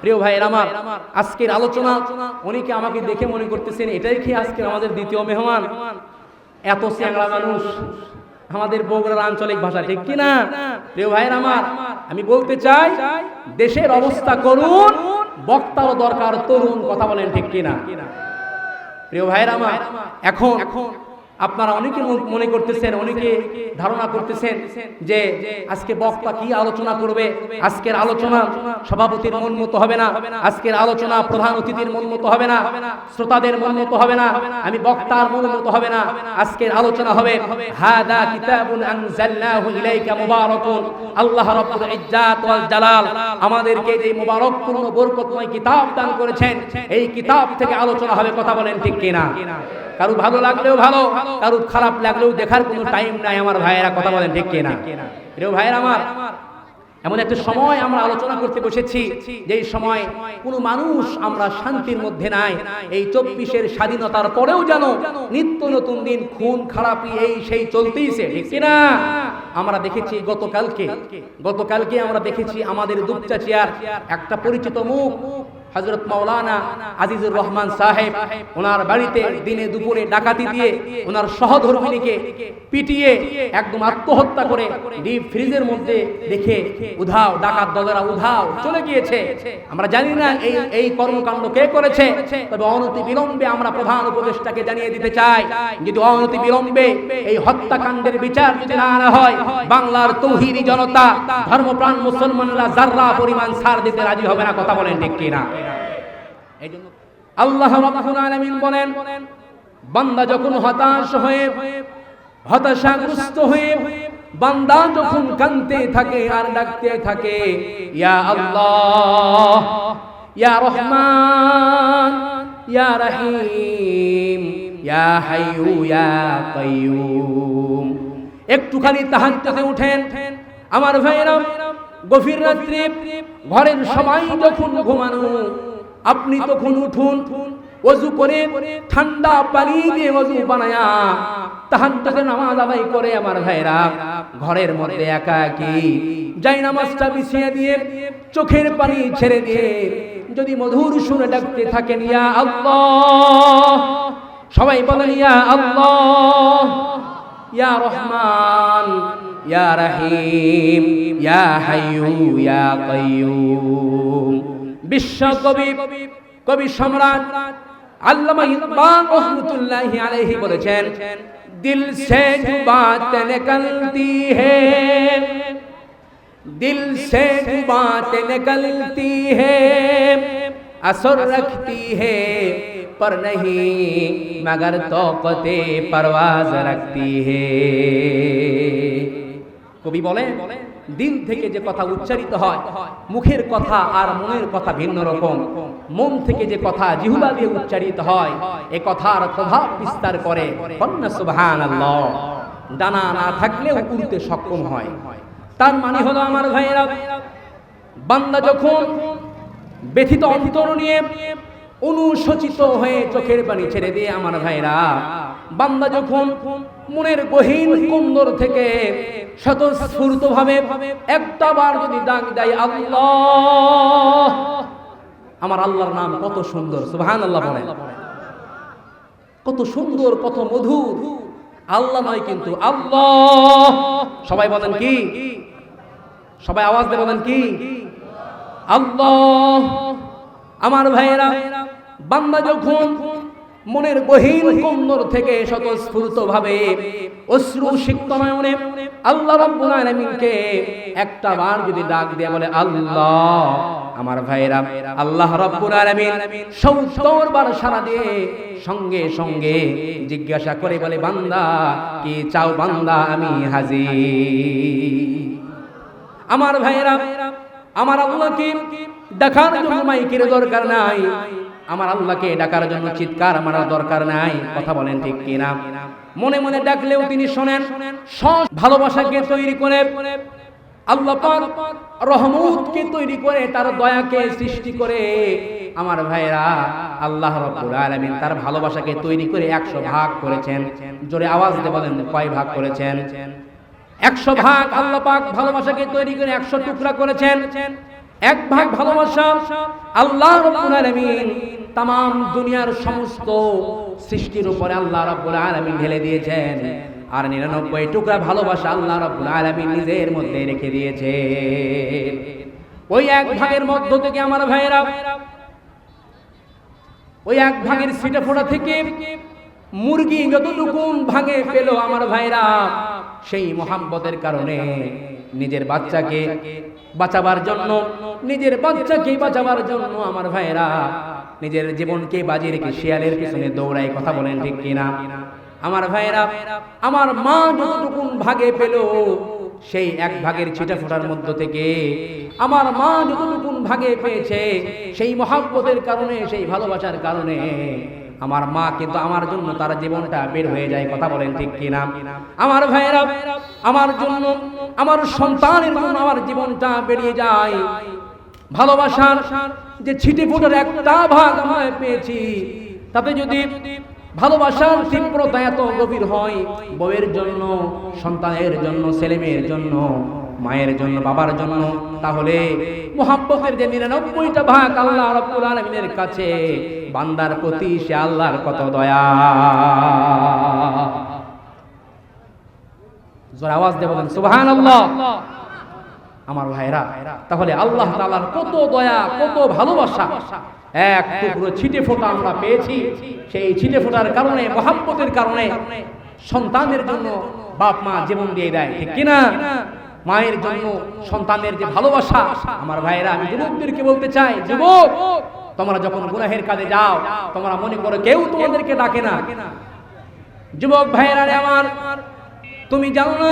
প্রিয় ভাইয়ের আমার আজকের আলোচনা উনি কি আমাকে দেখে মনে করতেছেন এটাই কি আজকের আমাদের দ্বিতীয় মেহমান? এত চ্যাংড়া মানুষ আমাদের বগুড়ার আঞ্চলিক ভাষা ঠিক কি না প্রিয় ভাইয়ের আমার আমি বলতে চাই দেশের অবস্থা করুন বক্তারও দরকার তরুণ কথা বলেন ঠিক কি না প্রিয় ভাইয়ের আমার এখন আপনারা অনেকে মন- করতেছেন, অনেকে ধারণা করতেছেন যে আজকে বক্তা কি আলোচনা করবে? আজকের আলোচনা সভাপতির মন মতো হবে না, আজকের আলোচনা প্রধান অতিথির মন মতো হবে না, শ্রোতাদের মন মতো হবে না, আমি বক্তার মন মতো হবে না, আজকের আলোচনা হবে, হাদা কিতাবুন আনজালনাহু ইলাইকা মুবারাকুন, আল্লাহ রাব্বুল ইজ্জাত ওয়াল জালাল। আমাদেরকে যে মুবারকপূর্ণ, বরকতময় কিতাব দান করেছেন, এই কিতাব থেকে আলোচনা হবে, কথা বলেন ঠিক কিনা? কারু ভালো লাগলেও ভালো, কারু খারাপ লাগলেও দেখার কোনো টাইম নাই, আমার ভাইয়েরা কথা বলেন, ঠিক কিনা? প্রিয় ভাইয়েরা আমার, এমন একটা সময় আমরা আলোচনা করতে বসেছি, যেই সময় কোনো মানুষ আমরা শান্তির মধ্যে নাই, এই চব্বিশের স্বাধীনতার পরেও যেন নিত্য নতুন দিন খুন খারাপি এই, সেই চলতেইছে, ঠিক আমরা দেখেছি গতকালকে গতকালকে আমরা দেখেছি আমাদের দুপচাচিয়ার একটা পরিচিত মুখ হজরত মাওলানা আজিজুর রহমান সাহেব ওনার বাড়িতে দিনে দুপুরে ডাকাতি দিয়ে ওনার সহধর্মিনীকে পিটিয়ে একদম আত্মহত্যা করে ডিপ ফ্রিজের মধ্যে রেখে উধাও, ডাকাত দলেরা উধাও চলে গিয়েছে। আমরা জানি না এই এই কর্মকাণ্ড কে করেছে, তবে অনতি বিলম্বে আমরা প্রধান উপদেষ্টাকে জানিয়ে দিতে চাই। যদি অনতি বিলম্বে এই হত্যাকাণ্ডের বিচার যদি না আনা হয়, বাংলার তৌহিদি জনতা, ধর্মপ্রাণ মুসলমানরা জাররা পরিমাণ ছাড় দিতে রাজি হবে না, কথা বলেন ঠিক কিনা? এই জন্য আল্লাহ রাব্বুল আলামিন বলেন, বান্দা যখন হতাশ হয়ে, হতাশাগ্রস্ত হয়ে বান্দা যখন কাঁদতে থাকে আর ডাকতে থাকে, ইয়া আল্লাহ, ইয়া রহমান, ইয়া রহিম, ইয়া হাইয়ু, ইয়া কাইয়ুম। একটুখানি তাহাজ্জুদে উঠেন, আমার ভাইরা গভীর রাত্রে ঘরের সবাই যখন ঘুমানো, আপনি তখন উঠুন, অজু করে ঠান্ডা পানি দিয়ে অজু বানায়া তাহাজ্জুদে নামাজ আদায় করে আমার ভাইরা। ঘরের মধ্যে একা একি যাই নামাজটা বিছিয়ে দিয়ে চোখের পানি ছেড়ে দিয়ে যদি মধুর সুরে ডাকতে থাকেন, ইয়া আল্লাহ। সবাই বলেন, ইয়া আল্লাহ। ইয়া রহমান। ইয়া রহিম ইয়া হাইয়ু ইয়া কাইয়ুম বিশ্ব কবি কবি সম্রাট আল্লামা ইকবাল রহমতুল্লাহি আলাইহি বলেছেন দিল সে जो बात निकलती है दिल से जो बात निकलती है असर रखती है पर नहीं मगर तोकते परवाज रखती है কবি বলে দিল থেকে যে কথা উচ্চারিত হয়, মুখের কথা আর মনের কথা ভিন্ন রকম। মন থেকে যে কথা জিহুবা দিয়ে উচ্চারিত হয়, এ কথার প্রভাব বিস্তার করে। ডানা না থাকলেও উড়তে সক্ষম হয়। তার মানে হলো আমার ভাইয়েরা, বান্দা যখন ব্যথিত অন্তর নিয়ে অনুশোচিত হয়ে চোখের পানি ছেড়ে দিয়ে, আমার ভাইরা বান্দা যখন মনের গহীন কুন্দর থেকে স্বতঃস্ফূর্ত ভাবে একটা বার যদি ডাক দেয়, আল্লাহ! আমার আল্লাহর নাম কত সুন্দর সুবহান আল্লাহ বলে কত সুন্দর, কত মধুর। আল্লাহ নয় কিন্তু আল্লাহ। সবাই বলেন কি? সবাই আওয়াজ দিয়ে বলেন কি? আল্লাহ। আমার ভাইয়েরা, বান্দা যখন মনের গহীন কুন্দর থেকে স্বতঃস্ফূর্ত ভাবে অশ্রু সিক্তনয়নে আল্লাহ রাব্বুল আলামিনকে একটা বার যদি ডাক দিয়ে বলে, আল্লাহ, আমার ভাইয়েরা আল্লাহ রাব্বুল আলামিন 70 বার সারা দিয়ে সঙ্গে সঙ্গে জিজ্ঞাসা করে বলে, বান্দা, কি চাও বান্দা, আমি হাজির। আমার ভাইয়েরা আমার আল্লাহকে দেখার জন্য মাইকের দরকার নাই। আমার আল্লাহকে ডাকার জন্য চিৎকার মারার দরকার নাই, কথা বলেন ঠিক কিনা? মনে মনে ডাকলেও তিনি শোনেন ভালোবাসাকে তৈরি করে আল্লাহ রহমতকে তৈরি করে তার দয়াকে সৃষ্টি করে। আমার ভাইরা, আল্লাহ রাব্বুল আলামিন তার ভালোবাসাকে তৈরি করে 100 ভাগ করেছেন। জোরে আওয়াজ দিয়ে বলেন, কয় ভাগ করেছেন? একশো ভাগ আল্লাহ পাক ভালোবাসাকে তৈরি করে একশো টুকরা করেছেন। এক ভাগ ভালোবাসা আল্লাহ রাব্বুল আলামিন তাম দুনিয়ার সমস্ত সৃষ্টির উপরে আল্লাহ রাব্বুল আলামিন ঢেলে দিয়েছেন। আর নিরানব্বই টুকরা ভালোবাসা আল্লাহ রাব্বুল আলামিন নিজের মধ্যে রেখে দিয়েছে ওই এক ভাগের মধ্য থেকে আমার ভাইয়েরা, ওই এক ভাগের সিটে ফোটা থেকে মুরগি যতটুকু ভাঙে পেল আমার ভাইরা সেই মোহাম্মতের কারণে নিজের বাচ্চাকে বাঁচাবার জন্য, নিজের বাচ্চাকে বাঁচাবার জন্য আমার ভাইরা নিজের জীবনকে বাজি রেখে শিয়ালের পিছনে দৌড়ায় কথা বলেন ঠিক কিনা? আমার ভাইরা আমার মা যতটুকু ভাগে পেল, সেই এক ভাগের ছিটা ফোটার মধ্য থেকে আমার মা যতটুকু ভাগে পেয়েছে, সেই মহাব্বতের কারণে, সেই ভালোবাসার কারণে আমার মা কিন্তু আমার জন্য তার জীবনটা বের হয়ে যায়, কথা বলেন ঠিক কিনা? আমার ভাইয়েরা, আমার জন্য, আমার সন্তানের জন্য আমার জীবনটা বেরিয়ে যায়। ভালোবাসার যে ছিটে ফোটার একটা ভাগ আমরা পেয়েছি, তাতে যদি ভালোবাসার তীব্রতা এত গভীর হয়, বউয়ের জন্য, সন্তানের জন্য ছেলে মেয়ের জন্য মায়ের জন্য, বাবার জন্য, তাহলে মোহাম্মতের যে নিরানব্বইটা ভাগ আল্লাহ রব্বুল আলমিনের কাছে। বান্দার প্রতি সে আল্লাহর কত দয়া। জোর আওয়াজ দেব সুবহান আল্লাহ আমার ভাইরা, তাহলে আল্লাহ তাআলার কত দয়া, কত ভালোবাসা। এক টুকরো ছিটে ফোঁটা আমরা পেয়েছি। সেই ছিটে ফোটার কারণে, মহাব্বতের কারণে সন্তানের জন্য বাপ মা জীবন দিয়ে দেয়, ঠিক কিনা? মায়ের জন্য সন্তানের যে ভালোবাসা, আমার ভাইরা আমি যুবকদেরকে বলতে চাই, যুবক, তোমরা যখন গুনাহের কাজে যাও, তোমরা মনে করো কেউ তোমাদেরকে ডাকে না। যুবক ভাইরা রে আমার, তুমি জানো না,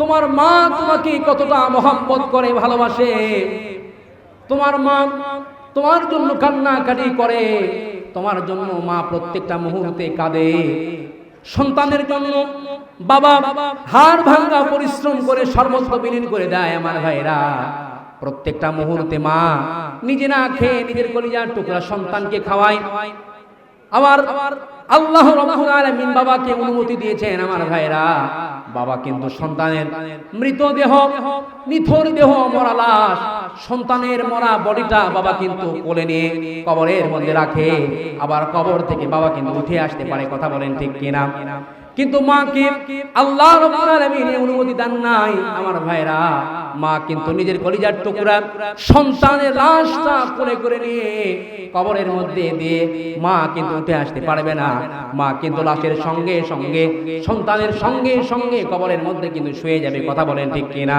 তোমার মা তোমাকে কতটা মহব্বত করে, ভালোবাসে। তোমার মা তোমার জন্য কান্নাকাটি করে, তোমার জন্য মা প্রত্যেকটা মুহূর্তে কাঁদে। সন্তানের জন্য বাবা হাড় ভাঙ্গা পরিশ্রম করে সর্বস্ব বিলীন করে দেয় আমার ভাইরা। প্রত্যেকটা মুহূর্তে মা নিজে না খেয়ে নিজের কলিজার টুকরা সন্তানকে খাওয়ায়। আবার আল্লাহ আলমিন বাবাকে অনুমতি দিয়েছেন আমার ভাইরা। বাবা কিন্তু সন্তানের মৃতদেহ নিথর দেহ, মরা লাশ, সন্তানের মরা বডিটা বাবা কিন্তু কোলে নিয়ে কবরের মধ্যে রাখে। আবার কবর থেকে বাবা কিন্তু উঠে আসতে পারে, কথা বলেন ঠিক কিনা? কিন্তু মাকে আল্লাহ রাব্বুল আলামিন অনুমতি দেন নাই। আমার ভাইরা, মা কিন্তু নিজের কলিজার টুকরা সন্তানের লাশটা কোলে করে নিয়ে কবরের মধ্যে দিয়ে মা কিন্তু উঠে আসতে পারবে না। মা কিন্তু লাশের সঙ্গে সঙ্গে, সন্তানের সঙ্গে সঙ্গে কবরের মধ্যে কিন্তু শুয়ে যাবে, কথা বলেন ঠিক কিনা?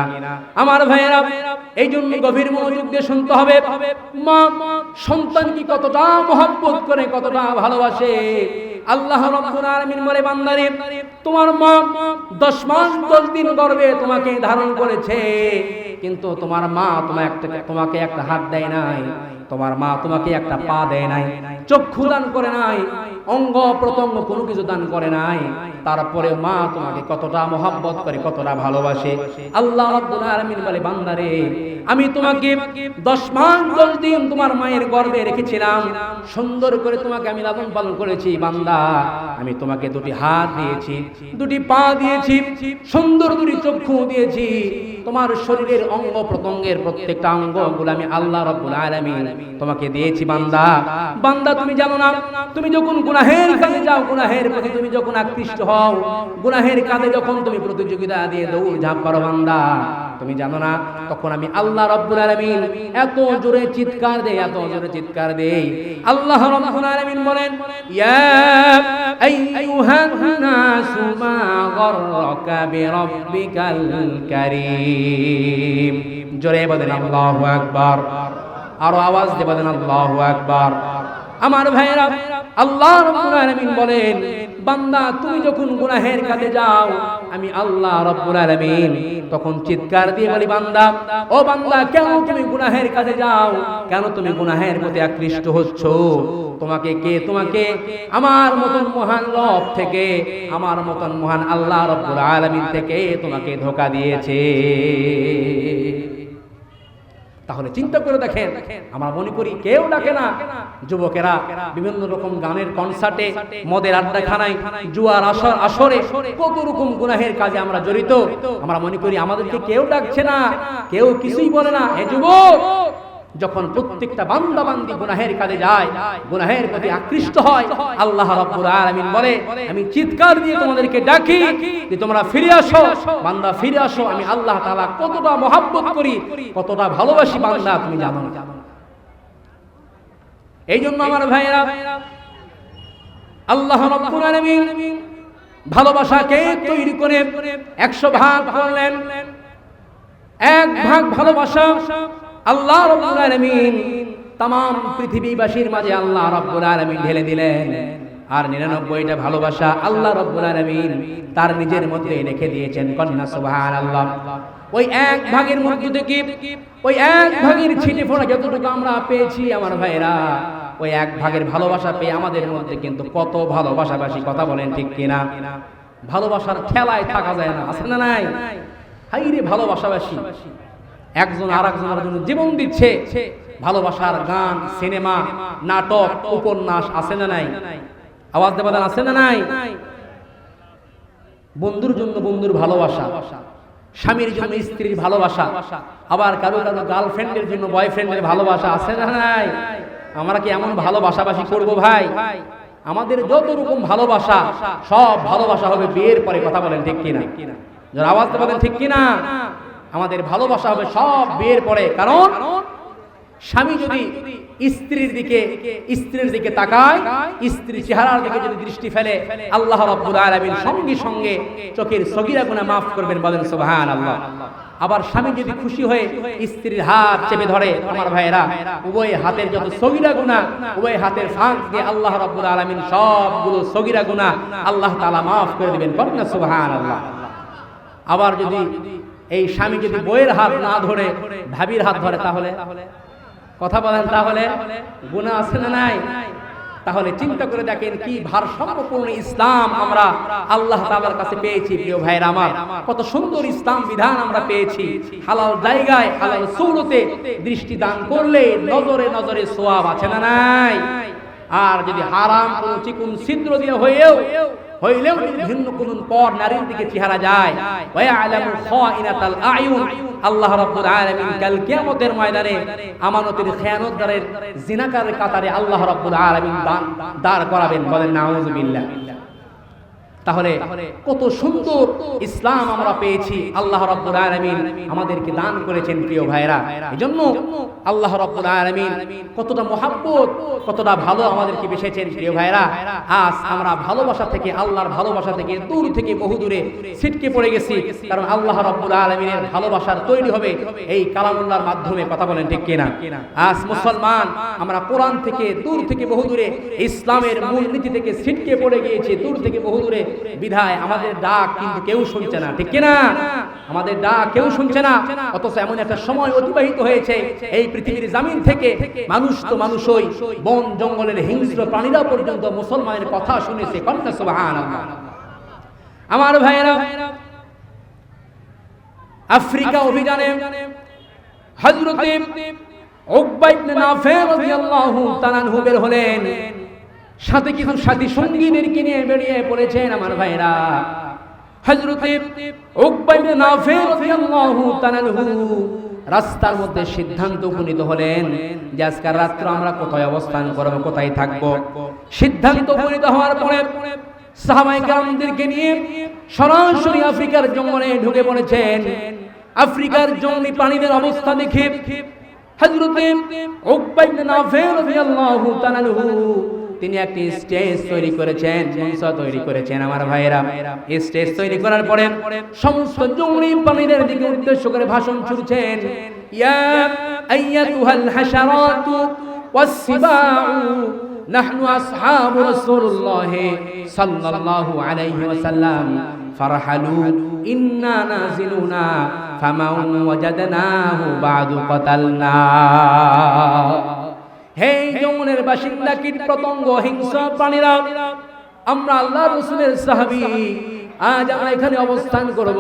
আমার ভাইয়েরা এই জন্য গভীর মনোযোগ দিয়ে শুনতে হবে। মা, সন্তান কি কতটা মহব্বত করে, কতটা ভালোবাসে? আল্লাহ রব্বুল আলামিন বলে, বান্দারে, তোমার মা 10 মাস 10 দিন গর্ভে তোমাকে ধারণ করেছে। কিন্তু তোমার মা তোমার একটা, তোমাকে একটা হাত দেয় নাই। তোমার মা তোমাকে একটা পা দেয় নাই। চক্ষু দান করে নাই। অঙ্গ প্রত্যঙ্গ কোনো কিছু দান করে নাই। তারপরে মা তোমাকে কতটা মহাব্বত করে, কতটা ভালোবাসে। আল্লাহ বলে, বান্দারে, আমি তোমাকে 10 মাস 10 দিন তোমার মায়ের গর্ভে রেখেছিলাম। সুন্দর করে তোমাকে আমি লালন পালন করেছি, বান্দা। আমি তোমাকে দুটি হাত দিয়েছি, দুটি পা দিয়েছি, সুন্দর দুটি চক্ষু দিয়েছি। তোমার শরীরের অঙ্গ প্রত্যঙ্গের প্রত্যেকটা অঙ্গগুলো আমি আল্লাহ রব্বুল আলামিন তোমাকে দিয়েছি, বান্দা। বান্দা, তুমি জানো না, তুমি যখন গুনাহের কাজে যাও, গুনাহের প্রতি তুমি যখন আকৃষ্ট হও, গুনাহের কাজে যখন তুমি প্রতিযোগিতা দিয়ে দৌড় ঝাঁপ করো, বান্দা তুমি জানো না, তখন আমি আল্লাহ রাব্বুল আলামিন এত জোরে চিৎকার দেই, এত জোরে চিৎকার দেই। আল্লাহ রাব্বুল আলামিন বলেন, ইয়া জোরে বলেন আল্লাহু আকবার। আরও আওয়াজ দিয়ে বলেন আল্লাহু আকবার। আমার ভাইরা আল্লাহ রাব্বুল আলামিন বলেন, বান্দা, তুমি যখন গুনাহের কাজে যাও, আমি আল্লাহ রাব্বুল আলামিন তখন চিৎকার দিয়ে বলি, বান্দা, ও বান্দা, কেন তুমি গুনাহের কাছে যাও? কেন তুমি গুনাহের প্রতি আকৃষ্ট হচ্ছ? তোমাকে কে? তোমাকে আমার মতন মহান রব থেকে, আমার মতন মহান আল্লাহ রাব্বুল আলামিন থেকে তোমাকে ধোকা দিয়েছে। তাহলে চিন্তা করে দেখেন, আমরা মনে করি কেউ ডাকে না। যুবকেরা, বিভিন্ন রকম গানের কনসার্টে মদের আড্ডাখানায়, জুয়ার আসর আসরে কত রকম গুনাহের কাজে আমরা জড়িত। আমরা মনে করি আমাদেরকে কেউ ডাকছে না, কেউ কিছুই বলে না। হে যুবক যখন প্রত্যেকটা বান্দা বান্দি গুনাহের কাজে যায়, গুনাহের প্রতি আকৃষ্ট হয়, আল্লাহ রাব্বুল আলামিন বলে, আমি চিৎকার দিয়ে তোমাদেরকে ডাকি যে তোমরা ফিরে আসো। বান্দা ফিরে আসো, আমি আল্লাহ তাআলা কতটা মহাব্বত করি, কতটা ভালোবাসি বান্দা, তুমি জানো না। এই জন্য আমার ভাইয়েরা, আল্লাহ রাব্বুল আলামিন ভালোবাসাকে তৈরি করে একশো ভাগ করলেন। এক ভাগ ভালোবাসা আল্লাহ রাব্বুল আলামিন তাম পৃথিবীবাসীর মাঝে আল্লাহ রাব্বুল আলামিন ঢেলে দিলেন। আর নিরানব্বইটা ভালোবাসা আল্লাহ রাব্বুল আলামিন তার নিজের মধ্যে রেখে দিয়েছেন, কন্যা সুবহানাল্লাহ। ওই এক ভাগের মধ্যে থেকে, ওই এক ভাগের ছিটে ফোড়া যতটুকু আমরা পেয়েছি আমার ভাইরা ওই এক ভাগের ভালোবাসা পেয়ে আমাদের মধ্যে কিন্তু কত ভালোবাসাবাসী কথা বলেন ঠিক কিনা? ভালোবাসার খেলায় থাকা যায় না, আছে না নাই? হাই রে ভালোবাসাবাসী। একজন আর একজনের জন্য জীবন দিচ্ছে। ভালোবাসার গান, সিনেমা, নাটক, উপন্যাস আছে না নাই? আওয়াজ দেবাদান আছে না নাই? বন্ধুর জন্য বন্ধুর ভালোবাসা, স্বামীর জন্য স্ত্রীর ভালোবাসা, আবার কারও কারও গার্লফ্রেন্ডের জন্য বয়ফ্রেন্ডের ভালোবাসা আছে না নাই? আমরা কি এমন ভালোবাসাবাসি করব ভাই? আমাদের যত রকম ভালোবাসা, সব ভালোবাসা হবে বিয়ের পরে, কথা বলেন ঠিক কিনা? আওয়াজ দেবাদেন ঠিক কিনা? আমাদের ভালোবাসা হবে সব বিয়ের পরে। কারণ স্বামী যদি স্ত্রীর দিকে স্ত্রীর দিকে তাকায় স্ত্রী চেহারার দিকে যদি দৃষ্টি ফেলে, আল্লাহ রাব্বুল আলামিন সঙ্গে সঙ্গে চোখের সগীরা গুনাহ মাফ করবেন বলেন সুবহানাল্লাহ। আবার স্বামী যদি খুশি হয়ে স্ত্রীর হাত চেপে ধরে, আমার ভাইয়েরা, উভয় হাতের যত সগীরা গুনাহ, উভয় হাতের ফাঁক দিয়ে আল্লাহ রাব্বুল আলামিন সবগুলো সগীরা গুনাহ আল্লাহ তাআলা মাফ করে দিবেন বলেন সুবহানাল্লাহ। আবার যদি এই স্বামী যদি বইয়ের হাত না ধরে ভাবির হাত ধরে তাহলে? কথা বলেন তাহলে? গুণা আছে না নাই? তাহলে চিন্তা করে দেখেন কি ভারসাম্যপূর্ণ ইসলাম আমরা আল্লাহ তাআলার কাছে পেয়েছি, প্রিয় ভাইয়ের আমার। কত সুন্দর ইসলাম বিধান আমরা পেয়েছি। হালাল জায়গায়, হালাল সৌলতে দৃষ্টি দান করলে নজরে নজরে সোয়াব আছে না নাই? আর যদি হারাম কোন চিকুন ছিদ্র দিয়ে হয়েও হইলেও ভিন্ন কোন পর নারীর দিকে চেহারা যায়। ওয়া আলামু খাইনাতাল আয়ুন। আল্লাহ রাব্বুল আলামিন কাল কিয়ামতের ময়দানে, আমানতের খেয়ানতদারের জিনাকারের কাতারে আল্লাহ রাব্বুল আলামিন দাঁড় করাবেন বলেন নাউযুবিল্লাহ তাহলে কত সুন্দর ইসলাম আমরা পেয়েছি। আল্লাহ রাব্বুল আলামিন আমাদেরকে দান করেছেন প্রিয় ভাইরা। এজন্য আল্লাহ রাব্বুল আলামিন কতটা মহাব্বত কতটা ভালো আমাদেরকে বেসেছেন প্রিয় ভাইরা। আজ আমরা ভালোবাসা থেকে আল্লাহর ভালোবাসা থেকে দূর থেকে বহু দূরে ছিটকে পড়ে গেছি। কারণ আল্লাহ রাব্বুল আলামিনের ভালোবাসার তৈরি হবে এই কালামুল্লাহর মাধ্যমে। কথা বলেন ঠিক কিনা? আজ মুসলমান আমরা কোরআন থেকে দূর থেকে বহু দূরে ইসলামের মূলনীতি থেকে ছিটকে পড়ে গিয়েছি। দূর থেকে বহু দূরে বিধায় আমাদের ডাক কিন্তু কেউ শুনছে না, ঠিক কিনা? আমাদের ডাক কেউ শুনছে না, অথচ এমন একটা সময় অতিবাহিত হয়েছে, এই পৃথিবীর জামিন থেকে মানুষ তো মানুষই, বন জঙ্গলের হিংস্র প্রাণীরা পর্যন্ত মুসলমানের কথা শুনেছে কন্যা সুবহান আমার ভাইয়েরা, আফ্রিকা অভিযানে হযরতে উকবা ইবনে নাফে রাদিয়াল্লাহু তাআলা হলেন। সাথে কিছু সাথী সঙ্গীদেরকে নিয়ে বেরিয়ে পড়েছেন আমার ভাইরা হযরতে উকবা ইবনে নাফে রাদিয়াল্লাহু তাআলা রাস্তার মধ্যে সিদ্ধান্ত উপনীত হলেন যে আজকাল রাত্র আমরা কোথায় অবস্থান করব, কোথায় থাকব। সিদ্ধান্ত উপনীত হওয়ার পরে সাহাবাই গ্রামদেরকে নিয়ে সরাসরি আফ্রিকার জঙ্গলে ঢুকে পড়েছেন। আফ্রিকার জঙ্গলি প্রাণীদের অবস্থা দেখে হযরতে উকবা ইবনে নাফে রাদিয়াল্লাহু তাআলা তিনি একটি স্টেজ তৈরি করেছেন মঞ্চ তৈরি করেছেন আমার ভাইয়েরা এই স্টেজ তৈরি করার পরে সমস্ত জঙ্গলি প্রাণীদের দিকে উদ্দেশ্য করে ভাষণ ছুড়ছেন ইয়া আইয়াতুহাল হাশারাতু ওয়াসসিবাউ نحن أصحاب رسول الله صلى الله عليه وسلم فرحلوا إنا نازلون فمن وجدناه بعد قتلناه হে যমুনের বাসিন্দা কীট পতঙ্গ হিংসা প্রাণীরা, আমরা আল্লাহ রসুলের সাহাবি, আজ আমরা এখানে অবস্থান করব।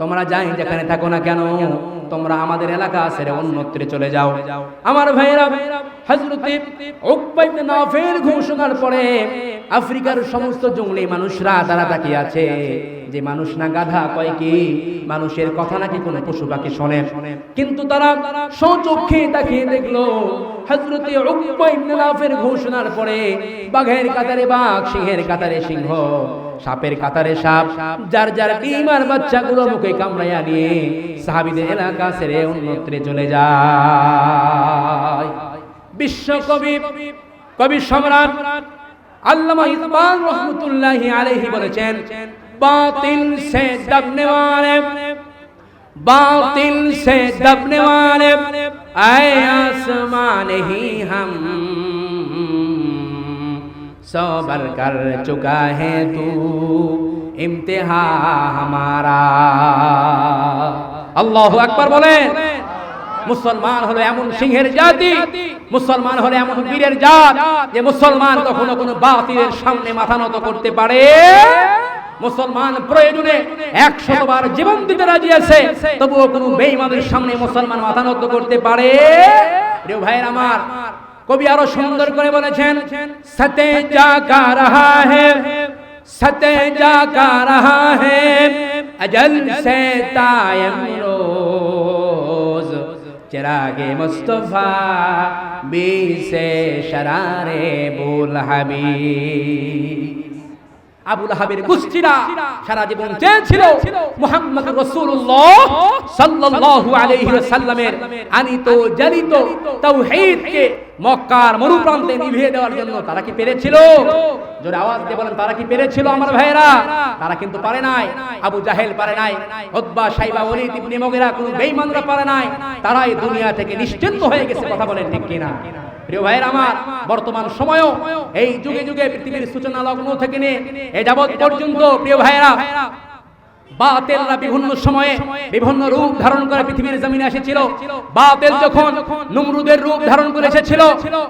তোমরা যাই যেখানে থাকো না কেন, তোমরা আমাদের এলাকা সেরে অন্যত্রে চলে যাও। আমার ভাইয়েরা হজরতে ঘোষণার পরে আফ্রিকার সমস্ত জঙ্গলি মানুষরা তারা তাকিয়ে আছে। যে মানুষ না গাধা কয় কি? মানুষের কথা নাকি কোনো পশু পাখি শোনে। কিন্তু তারা সচক্ষে তাকিয়ে দেখল উকবা ঘোষণার পরে বাঘের কাতারে বাঘ, সিংহের কাতারে সিংহ, সাপের কাতারে সাপ, যার যার ডিমার বাচ্চাগুলো মুখে কামড়াইয়া নিয়ে সাহাবিদের এলাকা ছেড়ে অন্যত্রে চলে যায়। কবি সম্রাট আল্লামা ইকবাল রহমতুল্লাহ আলাইহি বলেছেন বাতিল সে দবনে ওয়ালে باطل سے دبنے والے اے آسمان ہی ہم صبر کر چکا ہے تو امتحا ہمارا اللہ اکبر بولیں মুসলমান হলো এমন সিংহের জাতি মুসলমান হলো এমন বীরের জাত যে মুসলমান কখনো কোনো বাতিলের সামনে মাথা নত করতে পারে মুসলমান প্রয়োজনে একশত বার জীবন দিতে রাজি আছে তবুও কোনো বেঈমানের সামনে মুসলমান মাথা নত করতে পারে প্রিয় ভাইয়ের আমার কবি আরো সুন্দর করে বলেছেন সতে যা কা রহা হে সতে যা কা রহা হে अजल से तायम रोज चिरागे मुस्तफा बी से शरारे बोल हबी আবুল গোষ্ঠীরা সারা জীবন চেয়েছিল সাল্লাল্লাহু আলাইহি ওয়াসাল্লামের আনিত, জানিত তাওহীদকে মক্কার মরুপ্রান্তে নিভিয়ে দেওয়ার জন্য তারা কি পেরেছিল? জোরে আওয়াজ দিয়ে বলেন, তারা কি পেরেছিল আমার ভাইয়েরা? তারা কিন্তু পারে নাই। আবু জাহেল পারে নাই, উতবা, সাইবা ওয়ালিদ ইবনে মুগিরা কোনো বেঈমানরা পারে নাই। তারাই দুনিয়া থেকে নিশ্চিন্ত হয়ে গেছে, কথা বলেন ঠিক কিনা? প্রিয় ভাইয়ের আমার, বর্তমান সময়ও এই যুগে যুগে পৃথিবীর সূচনা লগ্ন থেকে নিয়ে এ যাবৎ পর্যন্ত, প্রিয় ভাইয়েরা বাতেলরা বিভিন্ন সময়ে বিভিন্ন রূপ ধারণ করে পৃথিবীর জমিনে এসেছিল। বাতেল যখন নমরুদের রূপ ধারণ করে এসেছিল,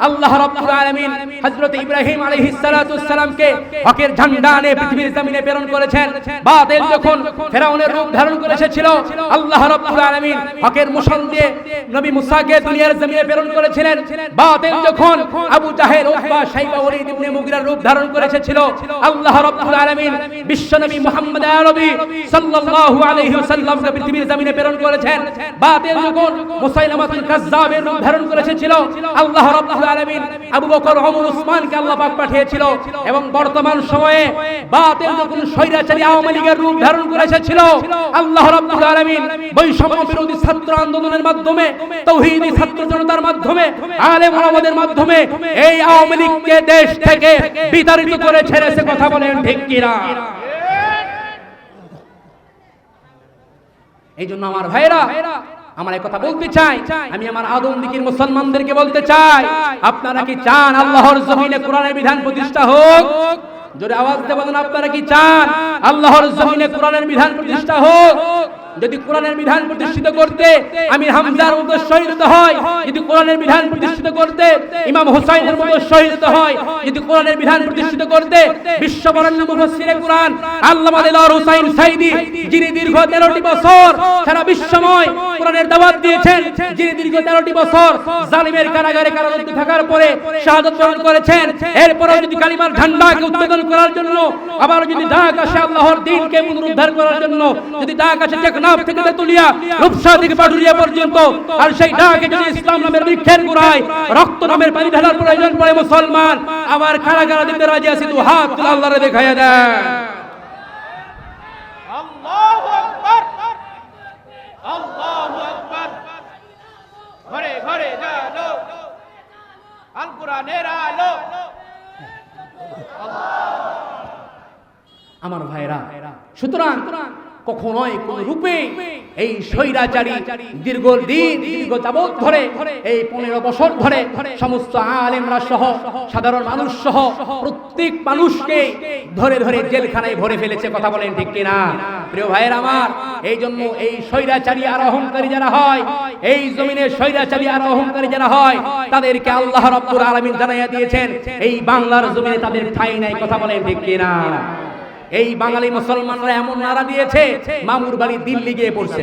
আল্লাহ রাব্বুল আলামিন হযরত ইব্রাহিম আলাইহিস সালাতু সালামকে হকের ঝান্ডা নিয়ে পৃথিবীর জমিনে প্রেরণ করেছেন। বাতেল যখন ফেরাউনের রূপ ধারণ করে এসেছিল, আল্লাহ রাব্বুল আলামিন হকের মুসল দিয়ে নবী মুসাকে দুনিয়ার জমিনে প্রেরণ করেছিলেন। বাতেল যখন আবু জাহেল উতবা শাইবা ওয়ালিদ ইবনে মুগিরার রূপ ধারণ করে এসেছিল, আল্লাহ রাব্বুল আলামিন বিশ্বনবী মুহাম্মদ আরবি সাল্লাল্লাহু আলাইহি পৃথিবীর জমিনে প্রেরণ করেছেন যখন মুসাইলামাতুল রূপ ধারণ করে এসেছিল আল্লাহ রাব্বুল আলামিন আবু বকর ওমর আল্লাহ পাক পাঠিয়েছিল এবং বর্তমান সময়ে যখন স্বৈরাচারী আওয়ামী লীগের রূপ ধারণ আল্লাহ রাব্বুল আলামিন বৈষম্য বিরোধী ছাত্র আন্দোলনের মাধ্যমে ছাত্র জনতার মাধ্যমে, আলেম ওলামাদের মাধ্যমে এই আওয়ামী লীগকে দেশ থেকে বিতাড়িত করে ছেড়েছে, কথা বলেন ঠিক কিনা? এই জন্য আমার ভাইরা আমার কথা বলতে চাই। আমি আমার আদম দিকের মুসলমানদেরকে বলতে চাই, আপনারা কি চান আল্লাহর জমিনে কোরআনের বিধান প্রতিষ্ঠা হোক? জোরে আওয়াজ দেবেন আপনারা কি চান আল্লাহর জমিনে কোরআনের বিধান প্রতিষ্ঠা হোক? যদি কোরআনের বিধান প্রতিষ্ঠিত করতে আমি হামজার মতো শহীদ হয় যদি কোরআনের বিধান প্রতিষ্ঠিত করতে ইমাম হুসাইনের মতো শহীদ হয় যদি কোরআনের বিধান প্রতিষ্ঠিত করতে বিশ্ববরণ্য মুফাসসিরে কোরআন, আল্লামা দিলওয়ার হুসাইন সাইদি, যিনি দীর্ঘ 13টি বছর সারা বিশ্বময় কোরআনের দাওয়াত দিয়েছেন, যিনি দীর্ঘ 13টি বছর জালিমের কারাগারে কারারুদ্ধ থাকার পরে শাহাদাত বরণ করেছেন, এরপরেও যদি কালিমার ঝান্ডাকে উত্তোলন করার জন্য আবার যদি ডাক আসে আল্লাহর দ্বীনকে পুনরুদ্ধার করার জন্য, যদি ডাক আসে টেকনাফ থেকে তেতুলিয়া রূপসা থেকে পাটুরিয়া পর্যন্ত। আর সেই ডাকে যদি ইসলাম নামের বৃক্ষের গোড়ায় রক্ত নামের পানি ঢালার প্রয়োজন পড়ে মুসলমান। আবার কারাগারা দিতে রাজি আছি দু হাত আল্লাহরে দেখাইয়া দেয় আল্লাহু আকবার। আল্লাহু আকবার। ঘরে ঘরে জালো আল। কোরআনের আলো আমার ভাইরা সুতরাং কখনোই কোন রূপে এই স্বৈরাচারী দীর্ঘদিন, দীর্ঘ যাবৎ ধরে এই পনেরো বছর ধরে সমস্ত আলেমরা সহ, সাধারণ মানুষ সহ প্রত্যেক মানুষকে ধরে ধরে জেলখানায় ভরে ফেলেছে, কথা বলেন ঠিক কিনা? প্রিয় ভাইয়ের আমার এই জন্য এই স্বৈরাচারী আর অহংকারী যারা হয়, এই জমিনে স্বৈরাচারী আর অহংকারী যারা হয়, তাদেরকে আল্লাহ রব্বুল আলামিন জানাইয়া দিয়েছেন, এই বাংলার জমিনে তাদের ঠাঁই নাই, কথা বলেন ঠিক কিনা? এই বাঙালি মুসলমানরা এমন নারা দিয়েছে মামুর বাড়ি দিল্লি গিয়ে পড়ছে।